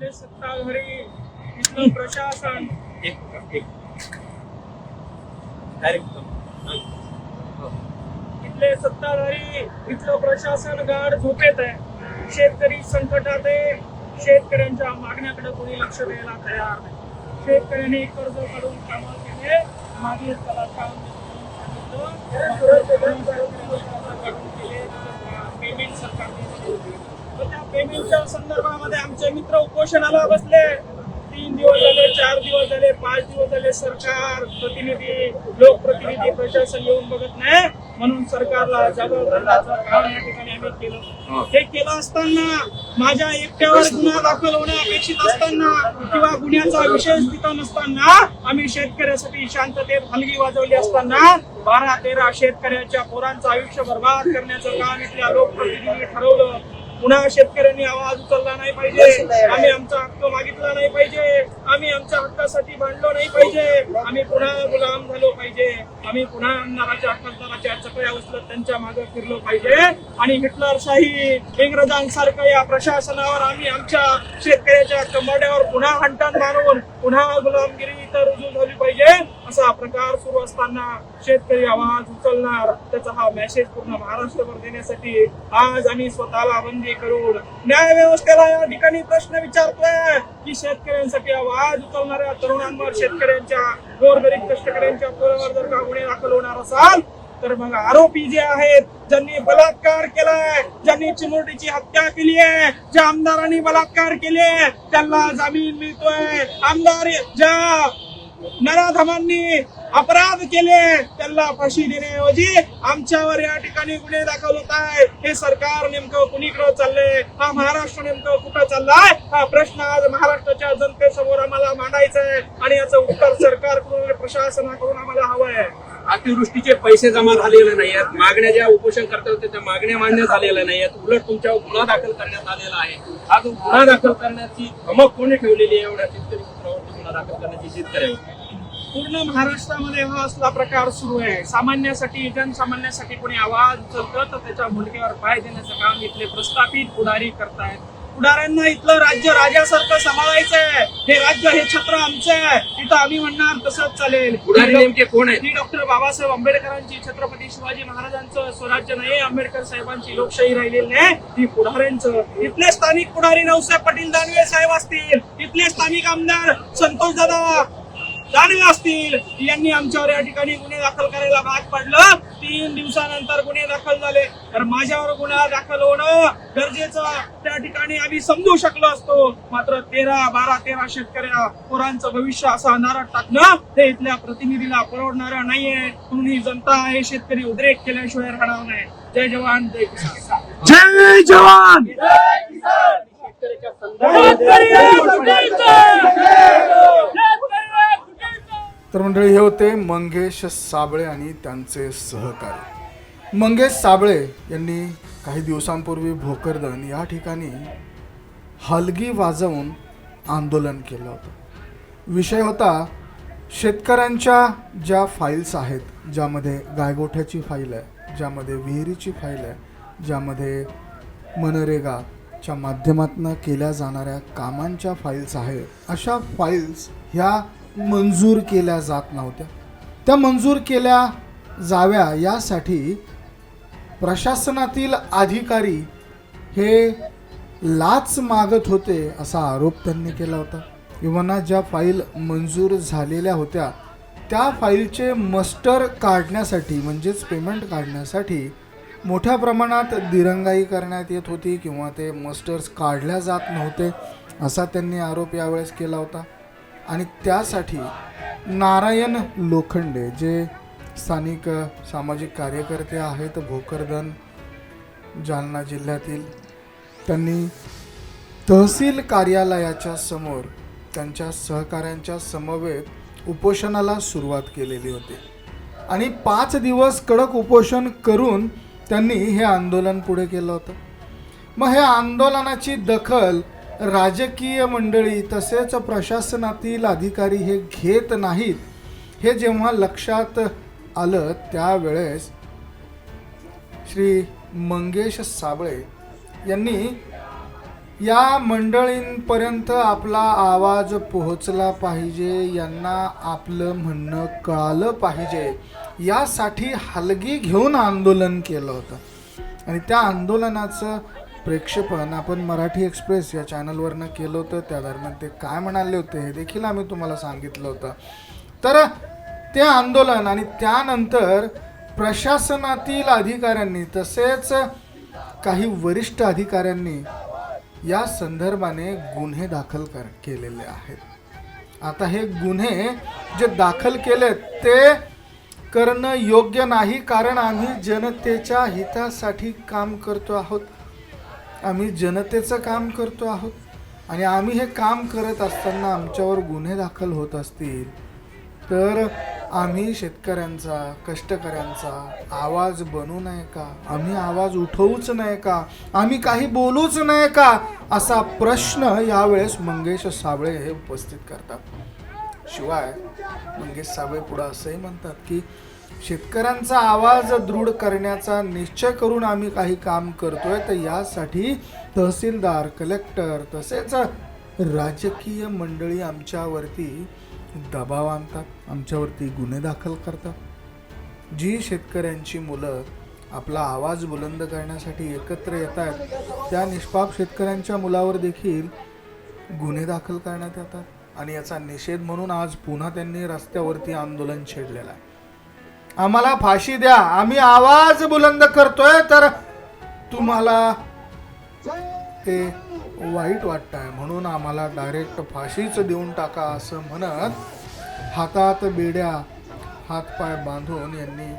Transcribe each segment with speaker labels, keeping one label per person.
Speaker 1: इथले सत्ताधारी इथलं प्रशासन.
Speaker 2: एक एक डायरेक्ट
Speaker 1: इथले सत्ताधारी इथलं प्रशासन गाढ झोपेत आहे. शेतकरी संकटात आहे शेतकऱ्यांच्या मागण्याकडे कोणी लक्ष द्यायला तयार नाही. शेतकऱ्यांनी कर्ज काढून कामं केले मागे त्याला काम पेमेंट सरकारने त्या पेमेंटच्या संदर्भामध्ये आमचे मित्र उपोषणाला बसले. तीन दिवस झाले चार दिवस झाले पाच दिवस झाले सरकार प्रतिनिधी लोकप्रतिनिधी प्रशासन येऊन बघत नाही. म्हणून सरकारला जबाबदारीचं काम या ठिकाणी आम्ही केलं. हे. केलं असताना माझ्या एकट्यावर गुन्हा दाखल होणे अपेक्षित असताना किंवा गुन्ह्याचा विशेष तिथं नसताना आम्ही शेतकऱ्यासाठी शांततेत हलगी वाजवली असताना बारा तेरा शेतकऱ्याच्या पोरांचं आयुष्य बर्बाद करण्याचं काम इथल्या लोकप्रतिनिधी ठरवलं. पुन्हा शेतकऱ्यांनी आवाज उचलला नाही पाहिजे. आम्ही आमचा हक्क मागितला नाही पाहिजे. आम्ही आमच्या हक्कासाठी भांडलो नाही पाहिजे. आम्ही पुन्हा गुलाम झालो पाहिजे. आम्ही पुन्हा आमदाराच्या खासदाराच्या चकळ्या उचलत त्यांच्या मागे फिरलो पाहिजे. आणि हिटलरशाही इंग्रजांसारखं या प्रशासनावर आम्ही आमच्या शेतकऱ्याच्या कंबाड्यावर पुन्हा हंटण मारून पुन्हा गुलामगिरी इथं रुजू झाली पाहिजे. असा प्रकार सुरू असताना शेतकरी आवाज उचलणार त्याचा हा मेसेज पूर्ण महाराष्ट्रभर देण्यासाठी आज आम्ही स्वतःला बंदी करून न्याय व्यवस्थेला या ठिकाणी प्रश्न विचारतोय की शेतकऱ्यांसाठी आवाज उचलणाऱ्या तरुणांवर शेतकऱ्यांच्या गोरगरीब कष्टकऱ्यांच्या पोरावर जर का गुन्हे दाखल होणार असाल तर मग आरोपी जे आहेत ज्यांनी बलात्कार केलाय ज्यांनी चिमुरडीची हत्या केली आहे ज्या आमदारांनी बलात्कार केले त्यांना जामीन मिळतोय. आमदार ज्या नराधमांनी अपराध केले त्यांना फाशी देण्याऐवजी आमच्यावर या ठिकाणी गुन्हे दाखल होत आहे हे सरकार नेमकं कुणीकडे चाललंय? हा महाराष्ट्र नेमकं कुठं चाललाय? हा प्रश्न आज महाराष्ट्राच्या जनतेसमोर आम्हाला मांडायचा आहे आणि याचं उत्तर सरकारकडून आणि प्रशासनाकडून आम्हाला हवं आहे.
Speaker 2: अतिवृष्टीचे पैसे जमा झालेले नाही आहेत. मागण्या ज्या उपोषण करता होते त्या मागण्या मान्य झालेल्या नाही आहेत. उलट तुमच्यावर गुन्हा दाखल करण्यात आलेला आहे. हा जो गुन्हा दाखल करण्याची धमक कोणी ठेवलेली आहे? एवढ्या शेतकरी पुत्रावरती गुन्हा दाखल करण्याची शेतकऱ्यावर.
Speaker 1: पूर्ण महाराष्ट्रामध्ये हा असला प्रकार सुरू आहे. सामान्यासाठी जनसामान्यासाठी कोणी आवाज उचलतं तर त्याच्या मुलग्यावर पाय देण्याचं काम इथले प्रस्थापित पुढारी करतायत. पुढाऱ्यांना इथलं राज्य राजासारखं सांभाळायचंय. हे राज्य हे छत्र आमचं आहे. इथं आम्ही म्हणणार तसंच चालेल.
Speaker 2: पुढारी नेमके कोण आहेत?
Speaker 1: ही डॉक्टर बाबासाहेब आंबेडकरांची छत्रपती शिवाजी महाराजांचं स्वराज्य नाही आंबेडकर साहेबांची लोकशाही राहिलेली नाही. ती पुढाऱ्यांचं. इथले स्थानिक पुढारी नवसाहेब पाटील दानवे साहेब असतील. इथले स्थानिक आमदार संतोष दादा दानवे असतील यांनी आमच्यावर या ठिकाणी गुन्हे दाखल करायला भाग पडलं. तीन दिवसानंतर गुन्हे दाखल झाले. तर माझ्यावर गुन्हा दाखल होणं गरजेचं त्या ठिकाणी आम्ही समजू शकलो असतो. मात्र तेरा बारा तेरा शेतकऱ्या पोरांचं भविष्य असं अनारात टाकणं हे इथल्या प्रतिनिधीला परवडणारं नाहीये. म्हणून ही जनता हे शेतकरी उद्रेक केल्याशिवाय राहणार नाही. जय जवान जय किसान.
Speaker 3: जय जवान!
Speaker 1: शेतकऱ्याच्या
Speaker 3: तर मंडळी हे होते मंगेश साबळे आणि त्यांचे सहकारी. मंगेश साबळे यांनी काही दिवसांपूर्वी भोकरदन या ठिकाणी हलगी वाजवून आंदोलन केलं होतं. विषय होता शेतकऱ्यांच्या ज्या फाईल्स आहेत ज्यामध्ये गायगोठ्याची फाईल आहे ज्यामध्ये विहिरीची फाईल आहे ज्यामध्ये मनरेगाच्या माध्यमातून केल्या जाणाऱ्या कामांच्या फाईल्स आहेत अशा फाईल्स ह्या मंजूर केल्या जात नव्हत्या. त्या मंजूर केल्या जाव्या यासाठी प्रशासनातील अधिकारी हे लाच मागत होते असा आरोप त्यांनी केला होता. किंवा ज्या फाईल मंजूर झालेल्या होत्या त्या फाईलचे मस्टर काढण्यासाठी म्हणजेच पेमेंट काढण्यासाठी मोठ्या प्रमाणात दिरंगाई करण्यात येत होती किंवा ते मस्टर्स काढल्या जात नव्हते असा त्यांनी आरोप यावेळेस केला होता. आणि त्यासाठी नारायण लोखंडे जे स्थानिक सामाजिक कार्यकर्ते आहेत भोकरदन जालना जिल्ह्यातील त्यांनी तहसील कार्यालयाच्या समोर त्यांच्या सहकाऱ्यांच्या समवेत उपोषणाला सुरुवात केलेली होती. आणि पाच दिवस कडक उपोषण करून त्यांनी हे आंदोलन पुढे केलं होतं. मग हे आंदोलनाची दखल राजकीय मंडळी तसेच प्रशासनातील अधिकारी हे घेत नाहीत. हे जेव्हा लक्षात आलं त्यावेळेस श्री मंगेश साबळे यांनी या मंडळींपर्यंत आपला आवाज पोहोचला पाहिजे यांना आपलं म्हणणं कळालं पाहिजे. यासाठी हलगी घेऊन आंदोलन केलं होतं. आणि त्या आंदोलनाचं प्रेक्षेपण आपण मराठी एक्सप्रेस या चॅनलवरनं केलं होतं. त्या दरम्यान ते काय म्हणाले होते हे देखील आम्ही तुम्हाला सांगितलं होतं. तर ते आंदोलन आणि त्यानंतर प्रशासनातील अधिकाऱ्यांनी तसेच काही वरिष्ठ अधिकाऱ्यांनी या संदर्भाने गुन्हे दाखल कर केलेले आहेत. आता हे गुन्हे जे दाखल केलेत ते करणं योग्य नाही कारण आम्ही जनतेच्या हितासाठी काम करतो आहोत. आम्ही जनतेचं काम करतो आहोत. आणि आम्ही हे काम करत असताना आमच्यावर गुन्हे दाखल होत असतील तर आम्ही शेतकऱ्यांचा कष्टकऱ्यांचा आवाज बनू नये का? आम्ही आवाज उठवूच नये का? आम्ही काही बोलूच नये का? असा प्रश्न यावेळेस मंगेश साबळे हे उपस्थित करतात. शिवाय मंगेश साबळे पुढं असंही म्हणतात की शेतकऱ्यांचा आवाज दृढ करण्याचा निश्चय करून आम्ही काही काम करतोय तर यासाठी तहसीलदार कलेक्टर तसेच राजकीय मंडळी आमच्यावरती दबाव आणतात आमच्यावरती गुन्हे दाखल करतात. जी शेतकऱ्यांची मुलं आपला आवाज बुलंद करण्यासाठी एकत्र येत आहेत त्या निष्पाप शेतकऱ्यांच्या मुलावर देखील गुन्हे दाखल करण्यात येतात. आणि याचा निषेध म्हणून आज पुन्हा त्यांनी रस्त्यावरती आंदोलन छेडलेलं आहे. आम्हाला फाशी द्या. आम्ही आवाज बुलंद करतोय तर तुम्हाला ते वाईट वाटत आहे म्हणून आम्हाला डायरेक्ट फाशीच देऊन टाका असं म्हणत हातात बेड्या हातपाय बांधून यांनी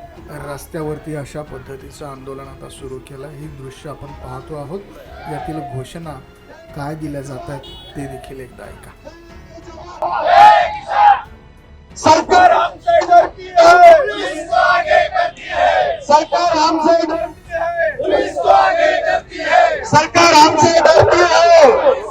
Speaker 3: रस्त्यावरती अशा पद्धतीचं आंदोलन आता सुरू केलं. ही दृश्य आपण पाहतो आहोत. यातील घोषणा काय दिल्या जात आहेत ते देखील एकदा ऐका.
Speaker 4: सरकार हमसे डरती है पुलिस को आगे करती है सरकार हमसे डरती है पुलिस को आगे करती है। सरकार हमसे डरती है।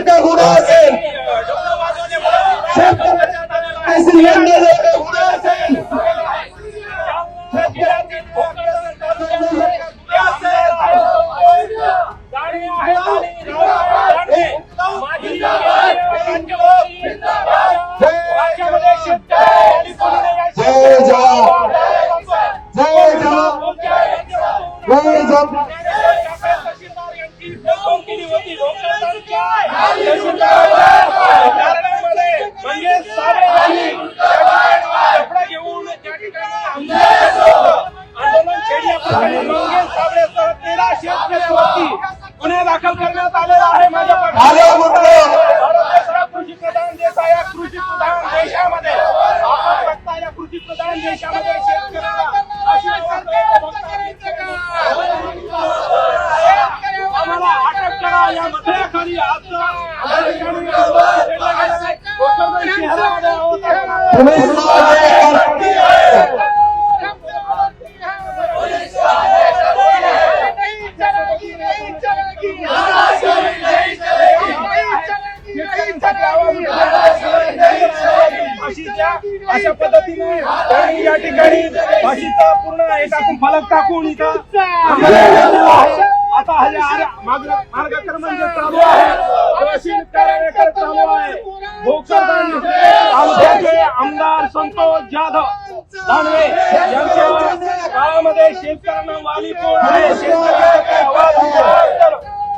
Speaker 4: का
Speaker 1: गुन्हा असेल शेतकऱ्याशी लढणे जर का गुन्हा असेल जय जवान जय जवान जय जवान
Speaker 2: गुन्हे दाखल करण्यात आलेला आहे माझ्या
Speaker 1: आलो मुद्दे
Speaker 2: कृषी प्रधान देश आहे या कृषी प्रधान देशामध्ये आपण बघता या कृषी प्रधान देशामध्ये शेतकऱ्याला अशी अवस्था बघता आम्हाला अटक करा या अशा पद्धतीने या ठिकाणी फाशीचा पूर्ण एक टाकून फलक टाकून इथं मार्गक्रमण जे चालू आहे. चालू आहे. आमदार संतोष जाधव. दानवे यांच्यावर शेतकऱ्यांना वाली कोण आहे. शेतकऱ्यांचा आवाज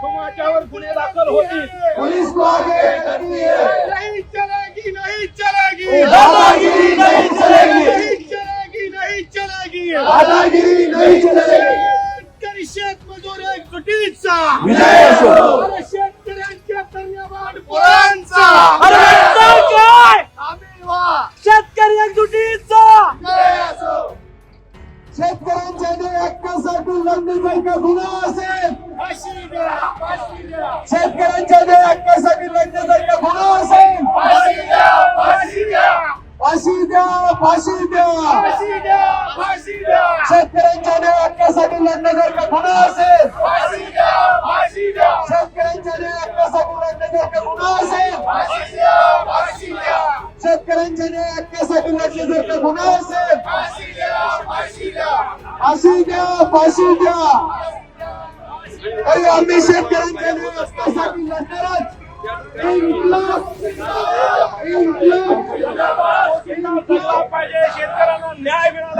Speaker 2: तुमच्यावर गुन्हे दाखल होतील.
Speaker 5: पोलीस को आगे करती है
Speaker 1: नहीं चलेगी नहीं चलेगी
Speaker 5: दादागिरी नहीं चलेगी
Speaker 1: नहीं चलेगी चलेगी
Speaker 5: दादागिरी नहीं
Speaker 1: तुटीचा
Speaker 5: विजय असो.
Speaker 1: शेतकऱ्यांच्या कन्याबाड पोरांचा. seçenek yasaklaştırdık. Bu nasıl?
Speaker 5: Faşilya, faşilya. Faşilya, faşilya. Ey amişet genceli, yasak milletler aç. İnkılap, inkılap,
Speaker 2: inkılap. Paşilya, शेतकऱ्यांना न्याय मिळाला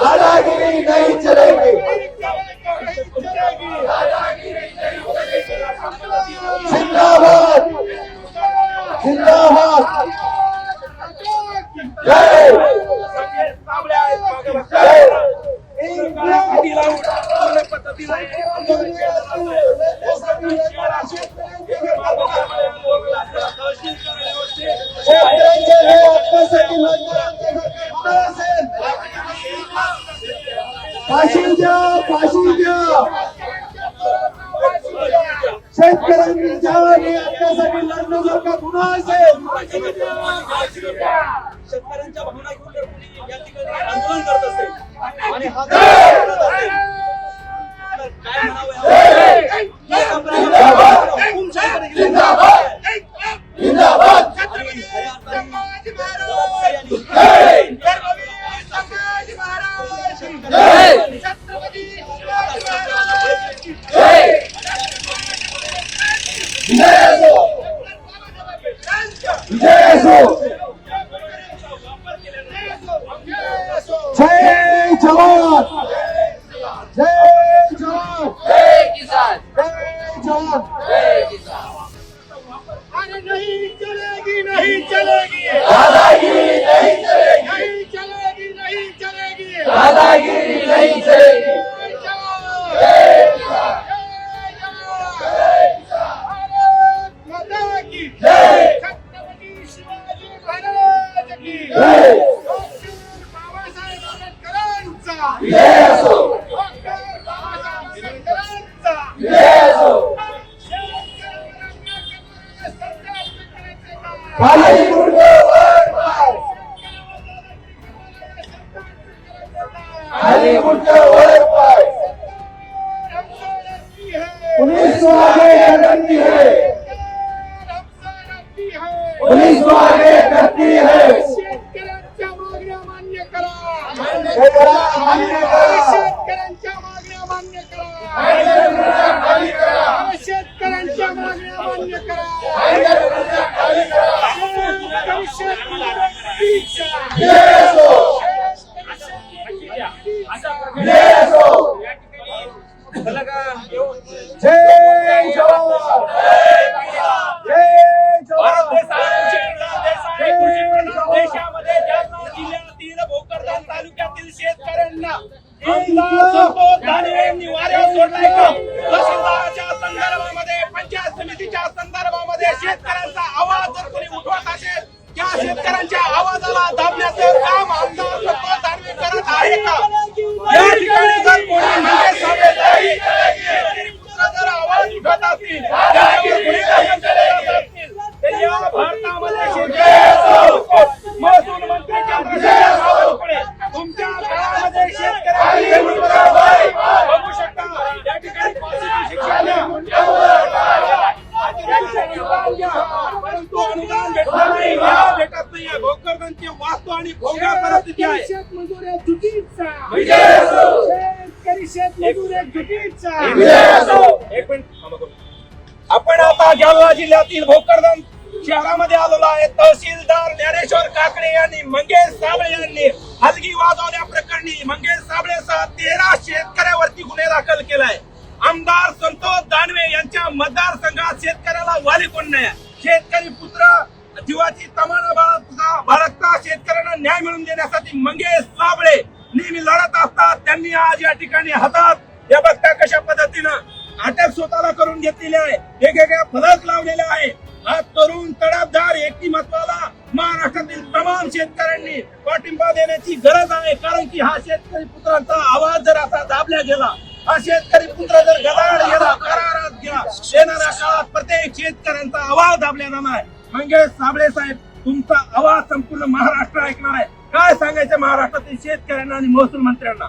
Speaker 5: दादागिरी नाही चलेगी। जिंदाबाद। जिंदाबाद।
Speaker 1: Yeah. एक
Speaker 2: विजय असो.
Speaker 1: शेतकरी शेतमजूर एक
Speaker 2: विजय असो. एक मिनिट. आपण आता जालना जिल्ह्यातील भोकरदन शहरामध्ये आलेलो आहे तहसीलदार ज्ञानेश्वर काकडे यांनी मंगेश साबळे यांनी हलगी वाजवल्या प्रकरणी मंगेश साबळेसह तेरा शेतकऱ्यावरती गुन्हे दाखल केलाय आमदार संतोष दानवे यांच्या मतदारसंघात शेतकऱ्याला वाली कोण नाही शेतकरी पुत्र जीवाची तमाना बाळगता बाळगता. शेतकऱ्यांना न्याय मिळवून देण्यासाठी मंगेश साबळे नेहमी लढत असतात. त्यांनी आज या ठिकाणी हातात हे बघता कशा पद्धतीनं अटक स्वतःला करून घेतलेली आहे. वेगवेगळ्या फलक लावलेले आहे. आज तरुण तडफदार व्यक्तिमत्वाला महाराष्ट्रातील तमाम शेतकऱ्यांनी पाठिंबा देण्याची गरज आहे. कारण की हा शेतकरी पुत्रांचा आवाज जर असा दाबला गेला हा शेतकरी पुत्र जर गदाड गेला करारात गेला येणाऱ्या काळात प्रत्येक शेतकऱ्यांचा आवाज दाबल्या जाणार आहे. मंगेश साबळे साहेब तुमचा आवाज संपूर्ण महाराष्ट्र ऐकणार आहे. काय सांगायचं महाराष्ट्रातील शेतकऱ्यांना आणि महसूल मंत्र्यांना?